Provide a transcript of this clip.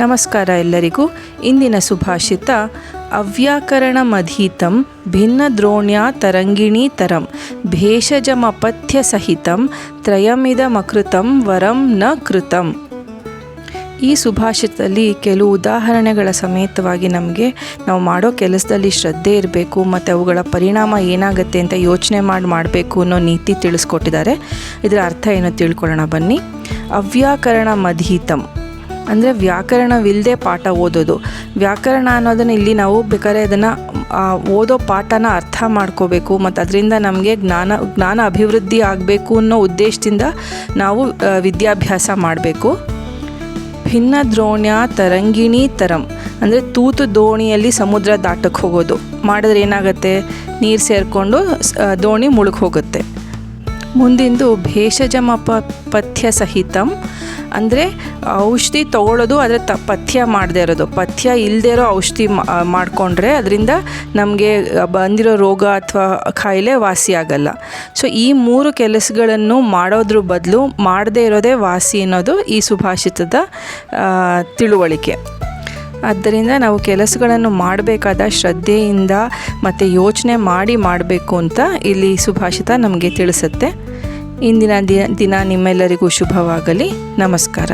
ನಮಸ್ಕಾರ ಎಲ್ಲರಿಗೂ. ಇಂದಿನ ಸುಭಾಷಿತ ಅವ್ಯಾಕರಣಮಧೀತಂ ಭಿನ್ನ ದ್ರೋಣ್ಯ ತರಂಗಿಣಿ ತರಂ ಭೇಷಜಮಪಥ್ಯ ಸಹಿತಂ ತ್ರಯಮಿದಮಕೃತಂ ವರಂ ನ ಕೃತಂ. ಈ ಸುಭಾಷಿತದಲ್ಲಿ ಕೆಲವು ಉದಾಹರಣೆಗಳ ಸಮೇತವಾಗಿ ನಮಗೆ ನಾವು ಮಾಡೋ ಕೆಲಸದಲ್ಲಿ ಶ್ರದ್ಧೆ ಇರಬೇಕು, ಮತ್ತು ಅವುಗಳ ಪರಿಣಾಮ ಏನಾಗುತ್ತೆ ಅಂತ ಯೋಚನೆ ಮಾಡಿ ಮಾಡಬೇಕು ಅನ್ನೋ ನೀತಿ ತಿಳಿಸ್ಕೊಟ್ಟಿದ್ದಾರೆ. ಇದರ ಅರ್ಥ ಏನು ತಿಳ್ಕೊಳ್ಳೋಣ ಬನ್ನಿ. ಅವ್ಯಾಕರಣ ಮಧೀತಂ ಅಂದರೆ ವ್ಯಾಕರಣವಿಲ್ಲದೆ ಪಾಠ ಓದೋದು. ವ್ಯಾಕರಣ ಅನ್ನೋದನ್ನು ಇಲ್ಲಿ ನಾವು ಬೇಕಾದ್ರೆ ಅದನ್ನು ಓದೋ ಪಾಠನ ಅರ್ಥ ಮಾಡ್ಕೋಬೇಕು, ಮತ್ತು ಅದರಿಂದ ನಮಗೆ ಜ್ಞಾನ ಜ್ಞಾನ ಅಭಿವೃದ್ಧಿ ಆಗಬೇಕು ಅನ್ನೋ ಉದ್ದೇಶದಿಂದ ನಾವು ವಿದ್ಯಾಭ್ಯಾಸ ಮಾಡಬೇಕು. ಭಿನ್ನ ದ್ರೋಣ್ಯ ತರಂಗಿಣಿ ತರಂ ಅಂದರೆ ತೂತು ದೋಣಿಯಲ್ಲಿ ಸಮುದ್ರ ದಾಟಕ್ಕೆ ಹೋಗೋದು. ಮಾಡಿದ್ರೆ ಏನಾಗುತ್ತೆ? ನೀರು ಸೇರಿಕೊಂಡು ದೋಣಿ ಮುಳುಗಿ ಹೋಗುತ್ತೆ. ಮುಂದಿಂದು ಭೇಷಜಮಪ ಪಥ್ಯ ಸಹಿತಂ ಅಂದರೆ ಔಷಧಿ ತಗೊಳ್ಳೋದು ಆದರೆ ತ ಪಥ್ಯ ಮಾಡದೇ ಇರೋದು. ಪಥ್ಯ ಇಲ್ಲದೇ ಇರೋ ಔಷಧಿ ಮಾಡಿಕೊಂಡ್ರೆ ಅದರಿಂದ ನಮಗೆ ಬಂದಿರೋ ರೋಗ ಅಥವಾ ಕಾಯಿಲೆ ವಾಸಿ ಆಗಲ್ಲ. ಸೊ ಈ ಮೂರು ಕೆಲಸಗಳನ್ನು ಮಾಡೋದ್ರ ಬದಲು ಮಾಡದೇ ಇರೋದೇ ವಾಸಿ ಅನ್ನೋದು ಈ ಸುಭಾಷಿತದ ತಿಳುವಳಿಕೆ. ಆದ್ದರಿಂದ ನಾವು ಕೆಲಸಗಳನ್ನು ಮಾಡಬೇಕಾದ ಶ್ರದ್ಧೆಯಿಂದ ಮತ್ತು ಯೋಚನೆ ಮಾಡಿ ಮಾಡಬೇಕು ಅಂತ ಇಲ್ಲಿ ಸುಭಾಷಿತ ನಮಗೆ ತಿಳಿಸುತ್ತೆ. ಇಂದಿನ ದಿನ ನಿಮ್ಮೆಲ್ಲರಿಗೂ ಶುಭವಾಗಲಿ. ನಮಸ್ಕಾರ.